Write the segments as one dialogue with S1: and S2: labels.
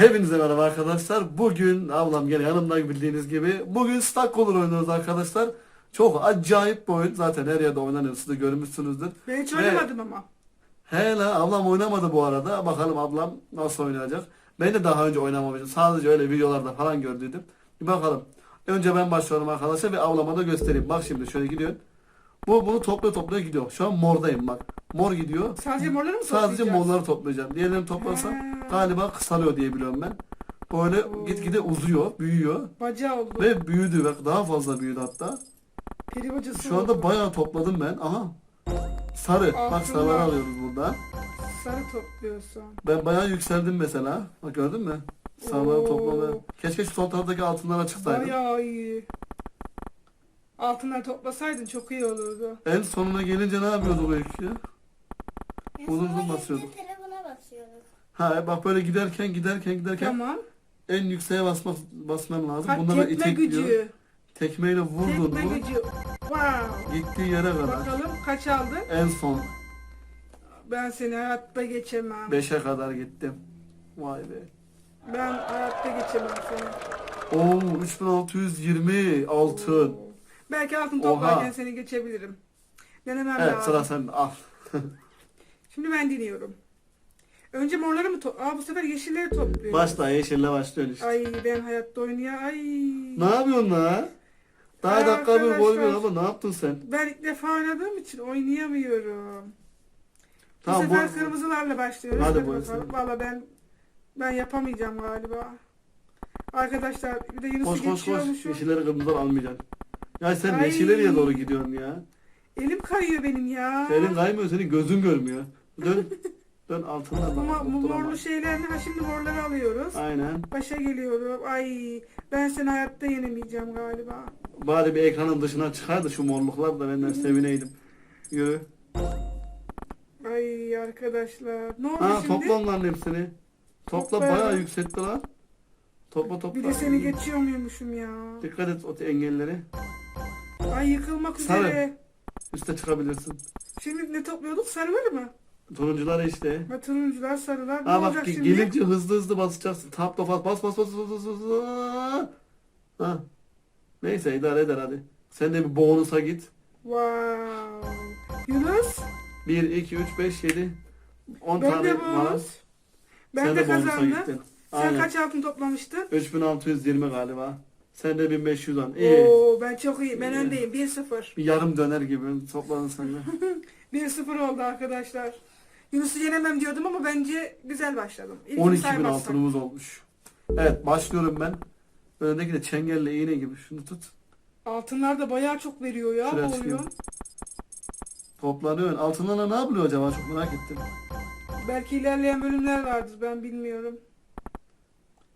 S1: Hepinize merhaba arkadaşlar. Bugün ablam gene yanımda bildiğiniz gibi. Bugün Stack Color oynuyoruz arkadaşlar. Çok acayip bir oyun. Zaten her yerde oynanıyor. Siz de görmüşsünüzdür.
S2: Ben hiç
S1: Ve-
S2: oynamadım ama.
S1: He la ablam oynamadı bu arada. Bakalım ablam nasıl oynayacak. Ben de daha önce oynamamıştım. Sadece öyle videolarda falan gördüydüm. Bir bakalım. Önce ben başlıyorum arkadaşlar ve ablama da göstereyim. Bak şimdi şöyle gidiyor. Bu bunu topla topla gidiyor. Şu an mordayım bak. Mor gidiyor.
S2: Sadece morları mı
S1: Sadece
S2: toplayacağız?
S1: morları toplayacağım. Diğerlerini toplarsam
S2: Ha.
S1: galiba kısalıyor diye biliyorum ben. Böyle
S2: Oo.
S1: gitgide uzuyor, büyüyor
S2: Bacağı oldu.
S1: ve büyüdü ve daha fazla büyüdü hatta.
S2: Peri bacası
S1: Şu anda
S2: oldu.
S1: bayağı topladım ben. Aha. Sarı. Bak
S2: Altınlar.
S1: sarıları alıyoruz burada.
S2: Sarı topluyorsun.
S1: Ben bayağı yükseldim mesela. Bak gördün mü? Sarıları
S2: Oo.
S1: topladı. Keşke şu sol taraftaki altınlara çıksaydım.
S2: Bayağı iyi. Altınları toplasaydın çok iyi olurdu.
S1: En sonuna gelince ne yapıyorduk ilk ya? Uzun basıyorduk.
S3: Telefona basıyorduk.
S1: Ha bak böyle giderken giderken giderken
S2: Tamam.
S1: en yükseğe basmak basmam lazım.
S2: Bak
S1: Bunlara
S2: tekme
S1: itekliyor.
S2: gücü.
S1: Tekmeyle vurdun
S2: Tekme
S1: mu
S2: gücü. Wow.
S1: gittiği yere kadar.
S2: Bakalım kaç aldın?
S1: En son
S2: Ben seni hayatta geçemem.
S1: 5'e kadar gittim. Vay be.
S2: Ben hayatta geçemem seni.
S1: Oo 3620 altın.
S2: Belki altın
S1: Oha.
S2: toplarken seni geçebilirim. Denemem
S1: Evet
S2: lazım.
S1: sıra sende al.
S2: Şimdi ben deniyorum. Önce morları mı to- Aa bu sefer yeşilleri topluyorum.
S1: Başla yeşille başlıyorsun işte.
S2: Ay ben hayatta oynaya ay.
S1: Ne yapıyorsun la? Daha dakika bir gol ver
S2: arkadaşlar.
S1: ama ne yaptın sen?
S2: Ben ilk defa oynadığım için oynayamıyorum.
S1: Tamam,
S2: bu sefer
S1: bu-
S2: kırmızılarla başlıyoruz.
S1: Hadi
S2: bakalım.
S1: sen.
S2: Valla ben ben yapamayacağım galiba. Arkadaşlar bir de Yunus'u
S1: Koş koş koş.
S2: geçiyormuşum.
S1: Yeşilleri kırmızıları almayacaksın. Ya sen
S2: Ay.
S1: yeşilleriye doğru gidiyorsun ya.
S2: Elim kayıyor benim ya.
S1: Senin kaymıyor senin gözün görmüyor. Dön. Dön altından
S2: Bu,
S1: bak.
S2: bu morlu
S1: tutturamaz.
S2: şeyler ne? Ha şimdi morları alıyoruz.
S1: Aynen.
S2: Başa geliyorum. Ay ben seni hayatta yenemeyeceğim galiba.
S1: Bari bir ekranın dışına çıkardı şu morluklar da benden sevineydim. Yürü.
S2: Ay arkadaşlar. Ne oldu
S1: Ha
S2: şimdi?
S1: topla onların hepsini. Topla
S2: Topla.
S1: bayağı yükseltti lan. Topla topla.
S2: Bir de seni geçiyor muymuşum ya?
S1: Dikkat et o engelleri.
S2: Ay yıkılmak
S1: Sarı.
S2: üzere.
S1: Üste çıkabilirsin.
S2: Şimdi ne topluyorduk? Sarıları mı?
S1: Turuncular işte.
S2: Ha, turuncular, sarılar. Ne
S1: bak
S2: olacak
S1: ge-
S2: şimdi?
S1: gelince hızlı hızlı basacaksın. Tapla bas bas bas bas bas bas bas. bas. Ha. Neyse idare eder hadi. Sen de bir bonusa git.
S2: Wow. Yunus,
S1: 1, 2, 3, 5, 7, 10
S2: ben
S1: tane
S2: de bonus. Ben
S1: Sen
S2: de
S1: bonusa
S2: kazandım.
S1: gittin.
S2: Sen
S1: Aynen.
S2: kaç altın toplamıştın?
S1: 3620 galiba. Sen de 1510. İyi.
S2: Oo, ben çok iyi. Ben
S1: İyi.
S2: öndeyim. 1-0.
S1: Bir yarım döner gibi topladın sen de.
S2: 1-0 oldu arkadaşlar. Yunus'u yenemem diyordum ama bence güzel başladım. İlkini
S1: 12 bin altınımız olmuş. Evet başlıyorum ben. Önündeki de çengelle iğne gibi. Şunu tut.
S2: Altınlar da bayağı çok veriyor ya
S1: Şuraya
S2: bu
S1: çıkıyor.
S2: oyun.
S1: Toplanıyor. Altınlarla ne yapılıyor acaba? Çok merak ettim.
S2: Belki ilerleyen bölümler vardır ben bilmiyorum.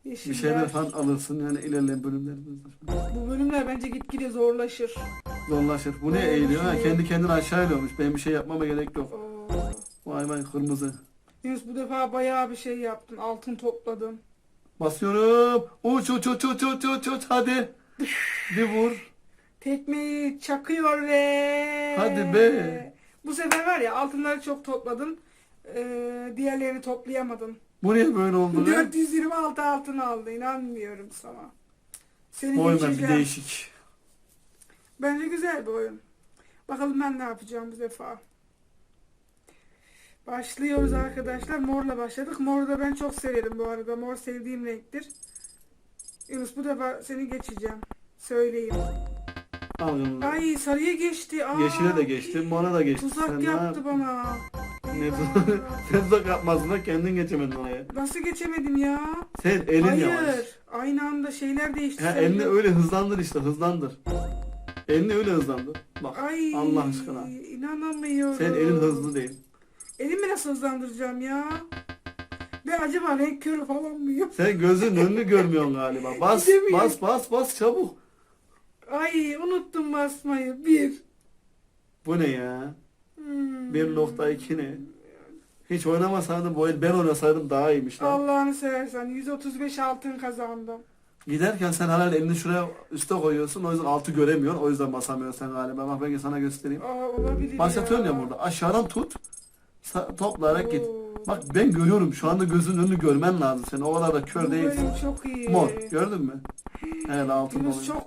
S2: Yeşiller.
S1: Bir şeyler falan alırsın yani ilerleyen bölümlerimizde.
S2: Bu bölümler bence gitgide zorlaşır.
S1: Zorlaşır. Bu ne eğiliyor? Ha, kendi kendine aşağı eğiliyormuş. Benim bir şey yapmama gerek yok.
S2: Oo.
S1: Vay vay kırmızı.
S2: Yunus bu defa bayağı bir şey yaptın. Altın topladın.
S1: Basıyorum. Uç uç uç uç uç uç uç hadi. Bir vur.
S2: Tekmeyi çakıyor ve...
S1: Hadi be.
S2: Bu sefer var ya altınları çok topladın. Ee, diğerlerini toplayamadın.
S1: Bu niye böyle oldu be?
S2: 426 altın aldı. İnanmıyorum sana. Seni
S1: Bu oyunlar bir
S2: geçeceğim.
S1: değişik.
S2: Bence güzel bir oyun. Bakalım ben ne yapacağım bu defa. Başlıyoruz arkadaşlar. Morla başladık. Moru da ben çok severim bu arada. Mor sevdiğim renktir. Yunus bu defa seni geçeceğim. Söyleyeyim.
S1: Algın.
S2: Ay sarıya geçti. Aa,
S1: Yeşile de geçti, mora da geçti.
S2: Tuzak
S1: Sen ne
S2: yaptı
S1: yap-
S2: bana.
S1: Ne
S2: Eyvah.
S1: tuzak? Sen tuzak yapmazdın da kendin geçemedin oraya.
S2: Nasıl geçemedim ya?
S1: Sen elin
S2: Hayır.
S1: yavaş.
S2: Aynı anda şeyler değişti.
S1: Ha,
S2: sandım.
S1: elini öyle hızlandır işte hızlandır. Elini öyle hızlandır. Bak
S2: Ay,
S1: Allah aşkına.
S2: inanamıyorum.
S1: Sen elin hızlı değil.
S2: Elimi nasıl hızlandıracağım ya? Ben acaba renk körü falan mıyım?
S1: Sen gözün önünü görmüyorsun galiba. Bas
S2: Gidemiyorum.
S1: bas bas bas çabuk.
S2: Ay unuttum basmayı. Bir.
S1: Bu ne ya?
S2: Hmm.
S1: 1.2 ne? Hiç oynamasaydım bu oyun ben oynasaydım daha iyiymiş lan.
S2: Allah'ını seversen 135 altın kazandım.
S1: Giderken sen herhalde elini şuraya üste koyuyorsun o yüzden altı göremiyorsun o yüzden basamıyorsun sen galiba. Bak ben sana göstereyim.
S2: Aa olabilir
S1: Başlatıyorum
S2: ya.
S1: ya burada. Aşağıdan tut. Toplayarak git.
S2: Oo.
S1: Bak ben görüyorum. Şu anda gözünün önünü görmen lazım. Sen o kadar da kör değilsin.
S2: çok iyi.
S1: Mor. Gördün mü? Evet altın
S2: Yunus çok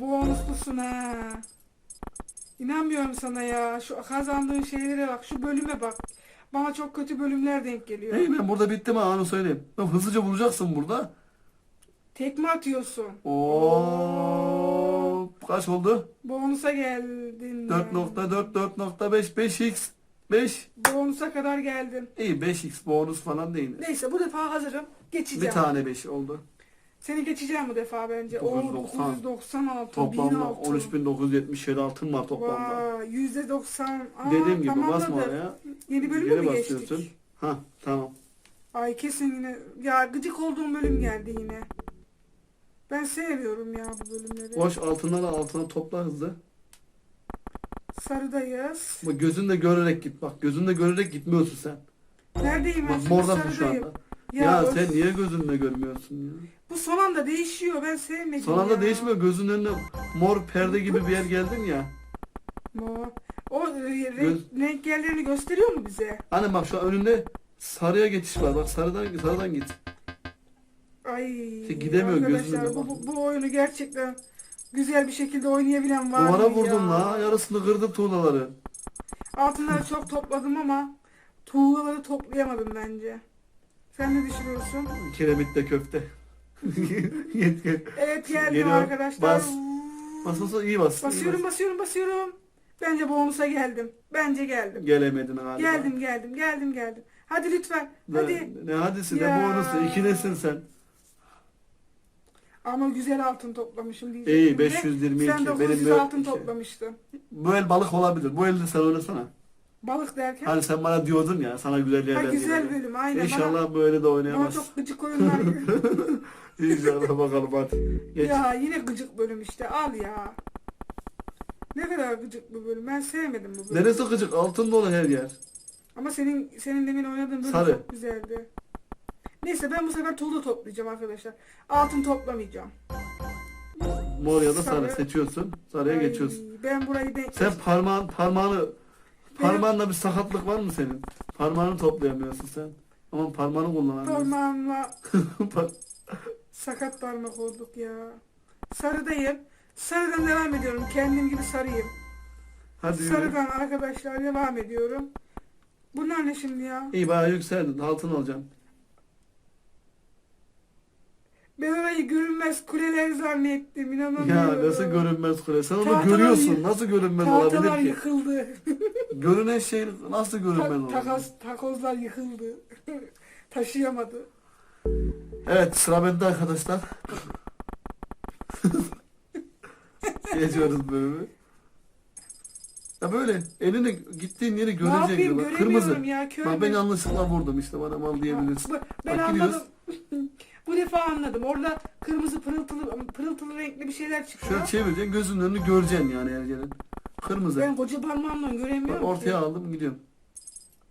S2: bonuslusun ha. İnanmıyorum sana ya. Şu kazandığın şeylere bak. Şu bölüme bak. Bana çok kötü bölümler denk geliyor.
S1: Hey ben burada bittim ha onu söyleyeyim. Bak, hızlıca bulacaksın burada.
S2: Tekme atıyorsun.
S1: Oo kaç oldu?
S2: Bonusa geldin.
S1: 4.4 4.5 5x 5
S2: Bonusa kadar geldin.
S1: İyi 5x bonus falan değil.
S2: Neyse bu defa hazırım.
S1: Bir
S2: Geçeceğim.
S1: tane 5 oldu.
S2: Seni geçeceğim bu defa bence. Oo,
S1: 990.
S2: 996.
S1: Toplamda
S2: 1006.
S1: 13977 altın var toplamda.
S2: Vay, %90. Aa,
S1: Dediğim gibi
S2: tamamladı.
S1: basma oraya.
S2: Yeni bölüme
S1: Geri
S2: mi
S1: basıyorsun.
S2: geçtik?
S1: Ha tamam.
S2: Ay kesin yine. Ya gıcık olduğum bölüm geldi yine. Ben sevmiyorum ya bu bölümleri.
S1: Boş altınları altına topla hızlı.
S2: Sarıdayız.
S1: Bak gözünle görerek git bak. Gözünle görerek gitmiyorsun sen.
S2: Neredeyim ben
S1: Bak
S2: şimdi?
S1: şu
S2: Sarıdayım.
S1: anda.
S2: Ya,
S1: Ya,
S2: öf.
S1: sen niye gözünle görmüyorsun ya?
S2: Bu son anda değişiyor. Ben sevmedim
S1: Son anda
S2: ya.
S1: değişmiyor. Gözünün önüne mor perde gibi bir yer geldin ya.
S2: Mor. O e, renk, renk yerlerini gösteriyor mu bize?
S1: Hani bak şu an önünde sarıya geçiş var. Bak sarıdan sarıdan git.
S2: Ay.
S1: İşte gidemiyor,
S2: arkadaşlar,
S1: gözünle
S2: bu, bu, bu oyunu gerçekten güzel bir şekilde oynayabilen var
S1: Duvara
S2: mı ya?
S1: la. Yarısını kırdı tuğlaları.
S2: Altınları çok topladım ama tuğlaları toplayamadım bence. Sen ne düşünüyorsun?
S1: Kiremitte köfte. Git.
S2: Evet geldim
S1: Geliyor.
S2: arkadaşlar.
S1: Bas. Bas bas iyi bas. iyi
S2: Basıyorum
S1: bas.
S2: basıyorum basıyorum. Bence bonusa geldim. Bence geldim.
S1: Gelemedin galiba.
S2: Geldim geldim geldim geldim. Hadi lütfen.
S1: Ne,
S2: Hadi.
S1: ne hadisi ne
S2: Ya.
S1: bonusu. İkinesin sen.
S2: Ama güzel altın toplamışım diyecektim.
S1: İyi
S2: de.
S1: 522.
S2: Sen 900
S1: Benim böyle-
S2: altın toplamıştın.
S1: Bu el balık olabilir. Bu elde sen oynasana.
S2: Balık derken.
S1: Hani sen bana diyordun ya sana güzel
S2: ha,
S1: yerler
S2: güzel
S1: diye.
S2: bölüm aynen.
S1: İnşallah böyle de
S2: Bana, bana
S1: oynayamaz.
S2: çok gıcık oyunlar.
S1: İnşallah bakalım hadi. Geç.
S2: ya yine gıcık bölüm işte al ya. Ne kadar gıcık bu bölüm. Ben sevmedim bu bölümü.
S1: Neresi gıcık? Altın dolu her yer.
S2: Ama senin senin demin oynadığın bölüm
S1: Sarı.
S2: çok güzeldi. Neyse ben bu sefer tuğla toplayacağım arkadaşlar. Altın toplamayacağım.
S1: Mor ya da sarı,
S2: Sarı.
S1: seçiyorsun. Sarıya
S2: Ay,
S1: geçiyorsun.
S2: Ben burayı denk
S1: Sen parmağın parmağını parmağınla bir sakatlık var mı senin? Parmağını toplayamıyorsun sen. Ama parmağını kullanamıyorsun.
S2: parmağımla
S1: Par-
S2: sakat parmak olduk ya. Sarıdayım. Sarıdan devam ediyorum. Kendim gibi sarıyım.
S1: Hadi yürü.
S2: Sarıdan arkadaşlar devam ediyorum. Bunlar ne şimdi ya?
S1: İyi bayağı yükseldin. Altın alacaksın.
S2: Ben orayı görünmez kuleler zannettim.
S1: Ya
S2: İnanamıyorum.
S1: nasıl görünmez kule? Sen onu
S2: Tahtalar
S1: görüyorsun.
S2: yık-
S1: Nasıl görünmez
S2: Tahtalar
S1: olabilir ki?
S2: yıkıldı.
S1: Görünen şey nasıl görünmez
S2: Ta-
S1: olabilir?
S2: takoz, takozlar yıkıldı. Taşıyamadı.
S1: Evet sıra bende arkadaşlar. Geçiyoruz bölümü. Ya böyle elini gittiğin yeri
S2: ne
S1: görecek
S2: yapayım.
S1: Bak,
S2: göremiyorum
S1: Kırmızı.
S2: ya kör
S1: Bak ben
S2: mü?
S1: yanlışlıkla vurdum işte bana mal diyebilirsin.
S2: Bu- Ben
S1: Bak,
S2: anladım. Bu defa anladım. Orada kırmızı pırıltılı pırıltılı renkli bir şeyler çıkıyor.
S1: Şöyle çevireceksin gözünün önünü göreceksin yani her yerin. Kırmızı.
S2: Ben koca parmağımla
S1: Bak,
S2: göremiyorum
S1: ortaya
S2: ki.
S1: aldım gidiyorum.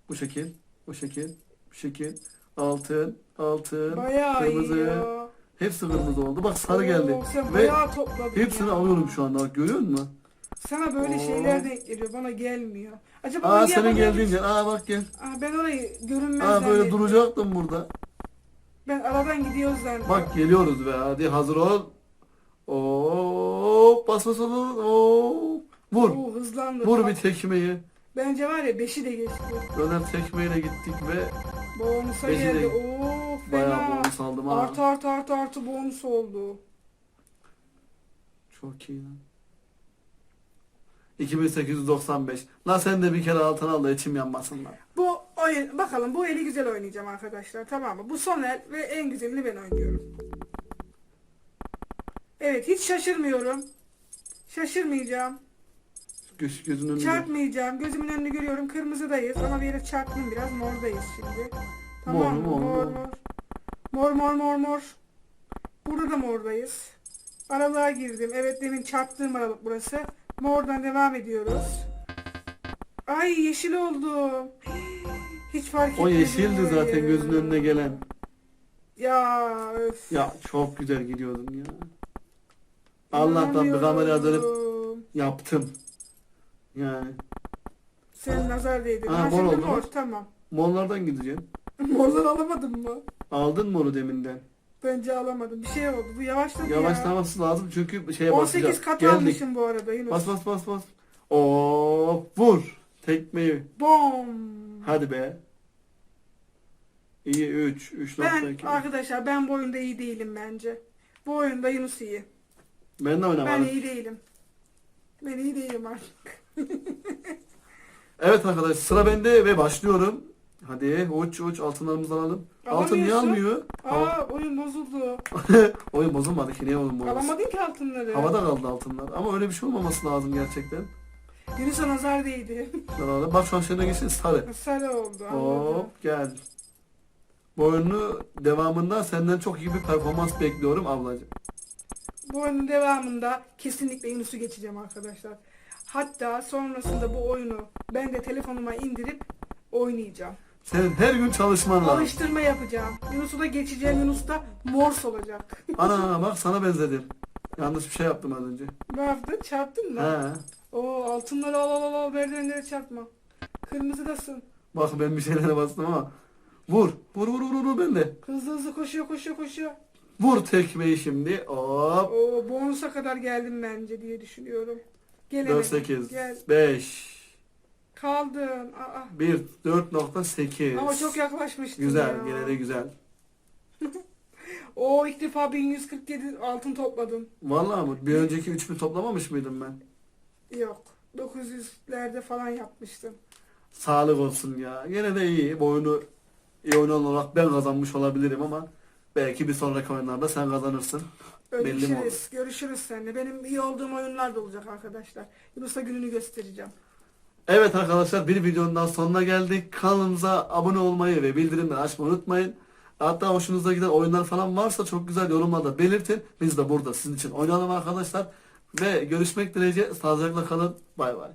S1: Bu şekil. Bu şekil. Bu şekil. Altın. Altın.
S2: Bayağı
S1: kırmızı.
S2: iyi ya.
S1: Hepsi kırmızı oldu. Bak sarı
S2: Oo,
S1: geldi.
S2: Sen
S1: Ve
S2: bayağı topladın
S1: hepsini
S2: ya.
S1: alıyorum şu anda. Bak görüyor musun?
S2: Sana böyle
S1: Oo.
S2: şeyler denk geliyor. Bana gelmiyor. Acaba
S1: Aa senin geldiğin yer. Aa bak gel.
S2: Aa, ben orayı görünmez
S1: Aa böyle duracaktım burada.
S2: Ben aradan gidiyoruz zannettim.
S1: Bak geliyoruz be. Hadi hazır ol. Oo bas bas bas. Oo. Vur.
S2: Oo, hızlandı.
S1: Vur bir tekmeyi.
S2: Bence var ya beşi de geçti.
S1: Döner tekmeyle gittik ve
S2: Bonusa
S1: Beşi de-
S2: geldi. Oo
S1: bayağı
S2: fena.
S1: bonus aldım ha.
S2: Artı artı artı artı bonus oldu.
S1: Çok iyi lan. 2895. Lan sen de bir kere altın al da içim yanmasın lan.
S2: Bu oyun bakalım bu eli güzel oynayacağım arkadaşlar tamam mı? Bu son el ve en güzelini ben oynuyorum. Evet hiç şaşırmıyorum. Şaşırmayacağım.
S1: Göz, gözünün önünde.
S2: Çarpmayacağım. Gözümün önünü görüyorum. Kırmızıdayız ama bir yere çarptım biraz. Mordayız şimdi. Tamam?
S1: Mor, mor,
S2: Mor
S1: mor.
S2: mor. Mor mor mor. Burada da mordayız. Aralığa girdim. Evet demin çarptığım aralık burası. Mordan devam ediyoruz. Ay yeşil oldu. Hiç fark
S1: O
S2: etmedim
S1: yeşildi
S2: orayı.
S1: zaten gözünün önüne gelen.
S2: Ya öf.
S1: Ya çok güzel gidiyordun ya. Allah'tan bir kameraya dönüp yaptım. Yani
S2: Sen nazar değdin.
S1: Ha,
S2: Ha,
S1: mor
S2: şimdi
S1: oldu.
S2: mor tamam.
S1: mollardan gideceksin.
S2: Mordan alamadın mı?
S1: Aldın mı onu deminden?
S2: Bence alamadım. Bir şey oldu. Bu yavaşladı ya.
S1: Yavaşlaması lazım çünkü şeye
S2: 18
S1: basacağız.
S2: kat almışım bu arada Yunus.
S1: Bas bas bas bas. Oo vur. Tekmeyi.
S2: Bom.
S1: Hadi be. İyi 3. 3
S2: Ben
S1: 3.2.
S2: arkadaşlar ben bu oyunda iyi değilim bence. Bu oyunda Yunus iyi.
S1: Ben de
S2: Ben
S1: oynamadım.
S2: iyi değilim. Ben iyi değilim artık.
S1: Evet arkadaşlar sıra bende ve başlıyorum. Hadi uç uç altınlarımızı alalım. Altın niye
S2: Alamıyorsun.
S1: almıyor?
S2: Aa oyun bozuldu.
S1: Oyun bozulmadı ki niye oyun bozuldu?
S2: Alamadın ki altınları.
S1: Havada kaldı altınlar. Ama öyle bir şey olmaması lazım gerçekten.
S2: Yunus'a nazar değdi.
S1: Bak şu an şöyle geçsin sarı.
S2: Sarı oldu. Anladım.
S1: Hop gel. Bu oyunu devamında senden çok iyi bir performans bekliyorum ablacığım.
S2: Bu oyunun devamında kesinlikle Yunus'u geçeceğim arkadaşlar. Hatta sonrasında bu oyunu ben de telefonuma indirip oynayacağım.
S1: Senin her gün çalışman lazım.
S2: Alıştırma yapacağım. Yunus'u da geçeceğim. Yunus da mors olacak.
S1: Ana bak sana benzedim. Yanlış bir şey yaptım az önce.
S2: ne yaptın? Çarptın mı?
S1: He.
S2: Oo altınları al al al al merdivenlere çarpma. Kırmızıdasın.
S1: Bak ben bir şeylere bastım ama. Vur. Vur vur vur vur ben de.
S2: Hızlı hızlı koşuyor koşuyor koşuyor.
S1: Vur tekmeyi şimdi. Hop.
S2: Oo bonusa kadar geldim bence diye düşünüyorum.
S1: 4
S2: Gelemedim.
S1: 8
S2: Gel.
S1: 5
S2: Kaldın. Aa.
S1: 1 4.8
S2: Ama çok yaklaşmıştın
S1: Güzel,
S2: ya.
S1: gene de güzel.
S2: Oo ilk defa 1147 altın topladım.
S1: Vallahi mı? Bir önceki 3000 toplamamış mıydım ben?
S2: Yok. 900'lerde falan yapmıştım.
S1: Sağlık olsun ya. Gene de iyi. Bu oyunu iyi oyun olarak ben kazanmış olabilirim ama belki bir sonraki oyunlarda sen kazanırsın. Belli mi
S2: Görüşürüz. Görüşürüz seninle. Benim iyi olduğum oyunlar da olacak arkadaşlar. Yunus'a gününü göstereceğim.
S1: Evet arkadaşlar bir videonun daha sonuna geldik. Kanalımıza abone olmayı ve bildirimleri açmayı unutmayın. Hatta hoşunuza giden oyunlar falan varsa çok güzel yorumlarda belirtin. Biz de burada sizin için oynayalım arkadaşlar. Ve görüşmek dileğiyle sağlıcakla kalın. Bay bay.